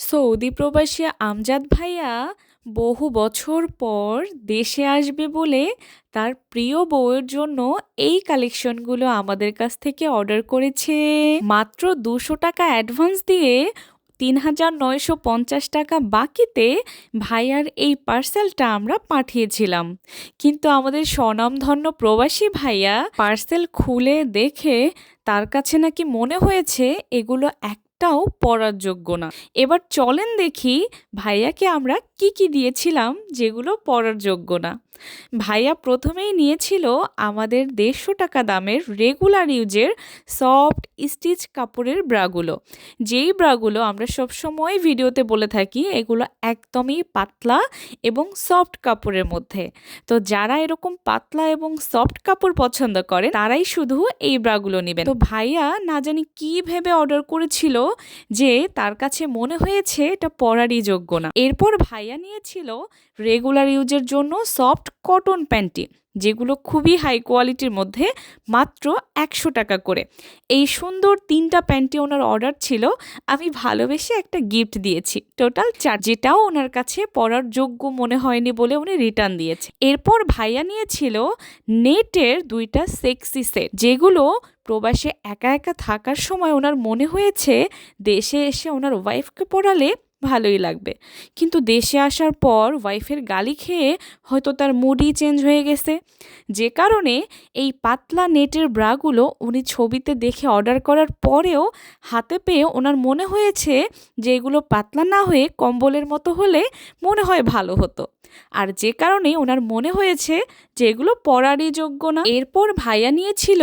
Saudi প্রবাসী আমজাদ ভাইয়া বহু বছর পর দেশে আসবে বলে তার প্রিয় বউয়ের জন্য এই কালেকশনগুলো আমাদের কাছ থেকে অর্ডার করেছে। মাত্র দুশো টাকা অ্যাডভান্স দিয়ে তিন হাজার নয়শো পঞ্চাশ টাকা বাকিতে ভাইয়ার এই পার্সেলটা আমরা পাঠিয়েছিলাম। কিন্তু আমাদের স্বনামধন্য প্রবাসী ভাইয়া পার্সেল খুলে দেখে তার কাছে নাকি মনে হয়েছে এগুলো একটাও পড়ার যোগ্য না। এবার চলেন দেখি ভাইয়াকে আমরা কি কি দিয়েছিলাম যেগুলো পরার যোগ্য না। ভাইয়া প্রথমেই নিয়েছিল আমাদের দেড়শো টাকা দামের রেগুলার ইউজের সফট স্টিচ কাপড়ের ব্রাগুলো। যেই ব্রাগুলো আমরা সবসময় ভিডিওতে বলে থাকি, এগুলো একদমই পাতলা এবং সফট কাপড়ের মধ্যে। তো যারা এরকম পাতলা এবং সফট কাপড় পছন্দ করে, তারাই শুধু এই ব্রাগুলো নেবেন। তো ভাইয়া না জানি কি ভেবে অর্ডার করেছিল যে তার কাছে মনে হয়েছে এটা পরারই যোগ্য না। এরপর ভাইয়া নিয়েছিল রেগুলার ইউজের জন্য সফট কটন প্যান্টি যেগুলো খুবই হাই কোয়ালিটির মধ্যে মাত্র একশো টাকা করে। এই সুন্দর তিনটা প্যান্টি ওনার অর্ডার ছিল, আমি ভালোবেসে একটা গিফট দিয়েছি। টোটাল চার যেটাও ওনার কাছে পরার যোগ্য মনে হয়নি বলে উনি রিটার্ন দিয়েছে। এরপর ভাইয়া নিয়েছিল নেটের দুইটা সেক্সি সেট যেগুলো প্রবাসে একা একা থাকার সময় ওনার মনে হয়েছে দেশে এসে ওনার ওয়াইফকে পড়ালে ভালোই লাগবে। কিন্তু দেশে আসার পর ওয়াইফের গালি খেয়ে হয়তো তার মুডই চেঞ্জ হয়ে গেছে। যে কারণে এই পাতলা নেটের ব্রাগুলো উনি ছবিতে দেখে অর্ডার করার পরেও হাতে পেয়ে ওনার মনে হয়েছে যে এগুলো পাতলা না হয়ে কম্বলের মতো হলে মনে হয় ভালো হতো। আর যে কারণে ওনার মনে হয়েছে যে এগুলো পরারই যোগ্য না। এরপর ভাইয়া নিয়েছিল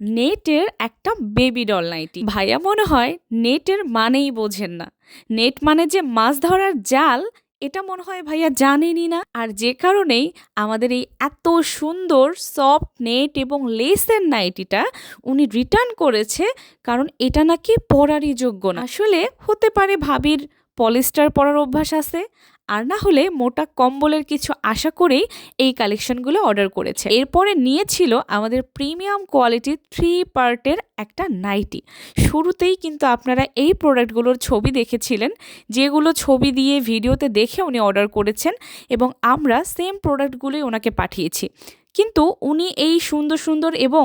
নেটের একটা বেবি ডল নাইটি ভাইয়া মনে হয় নেটের মানেই বোঝেন না। নেট মানে যে মাছ ধরার জাল, এটা মনে হয় ভাইয়া জানেনই না। আর যে কারণেই আমাদের এই এত সুন্দর সফট নেট এবং লেসের নাইটিটা উনি রিটার্ন করেছে, কারণ এটা নাকি পরারই যোগ্য না। আসলে হতে পারে ভাবির পলিস্টার পরার অভ্যাস আছে আর না হলে মোটা কম্বলের কিছু আশা করেই এই কালেকশনগুলো অর্ডার করেছে। এরপরে নিয়েছিল আমাদের প্রিমিয়াম কোয়ালিটির থ্রি পার্টের একটা নাইটি শুরুতেই কিন্তু আপনারা এই প্রোডাক্টগুলোর ছবি দেখেছিলেন, যেগুলো ছবি দিয়ে ভিডিওতে দেখে উনি অর্ডার করেছেন এবং আমরা সেম প্রোডাক্টগুলোই ওনাকে পাঠিয়েছি। কিন্তু উনি এই সুন্দর সুন্দর এবং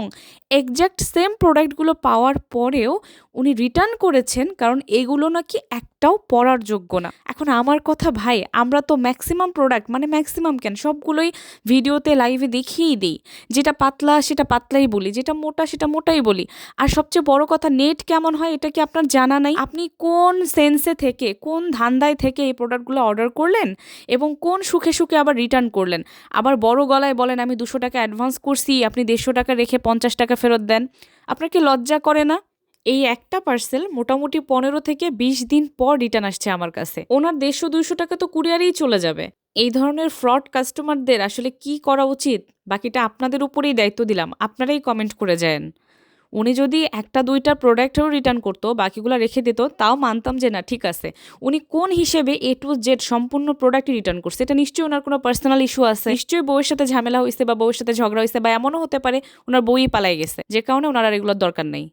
এক্স্যাক্ট সেম প্রোডাক্টগুলো পাওয়ার পরেও উনি রিটার্ন করেছেন কারণ এগুলো নাকি একটাও পরার যোগ্য না। এখন আমার কথা ভাই, আমরা তো ম্যাক্সিমাম প্রোডাক্ট মানে ম্যাক্সিমাম কেন? সবগুলোই ভিডিওতে লাইভে দেখিয়েই দিই। যেটা পাতলা, সেটা পাতলাই বলি, যেটা মোটা, সেটা মোটাই বলি। আর সবচেয়ে বড় কথা নেট কেমন হয়, এটা কি আপনার জানা নাই? আপনি কোন সেন্সে থেকে, কোন ধান্দায় থেকে এই প্রোডাক্টগুলো অর্ডার করলেন এবং কোন সুখে সুখে আবার রিটার্ন করলেন? আবার বড় গলায় বলেন, আমি দুশো টাকা অ্যাডভান্স করছি, আপনি দেড়শো টাকা রেখে পঞ্চাশ টাকা ফেরত দেন। আপনার কি লজ্জা করে না? এই একটা পার্সেল মোটামুটি পনেরো থেকে বিশ দিন পর রিটার্ন আসছে আমার কাছে। ওনার দেড়শো দুইশো টাকা তো কুরিয়ারেই চলে যাবে। এই ধরনের ফ্রড কাস্টমারদের আসলে কি করা উচিত? বাকিটা আপনাদের উপরেই দায়িত্ব দিলাম। আপনারাই কমেন্ট করে যান। উনি যদি একটা, দুইটা প্রোডাক্টেরও রিটার্ন করতো, বাকিগুলো রেখে দিত, তাও মানতাম যে না, ঠিক আছে। উনি কোন হিসেবে এ টু জেড সম্পূর্ণ প্রোডাক্টই রিটার্ন করছে, এটা নিশ্চয়ই ওনার কোনো পার্সোনাল ইস্যু আছে। নিশ্চয়ই বউয়ের সাথে ঝামেলা হয়েছে বা বউয়ের সাথে ঝগড়া হয়েছে বা এমনও হতে পারে, ওনার বই পালাই গেছে, যে কারণে ওনার আর এগুলোর দরকার নেই।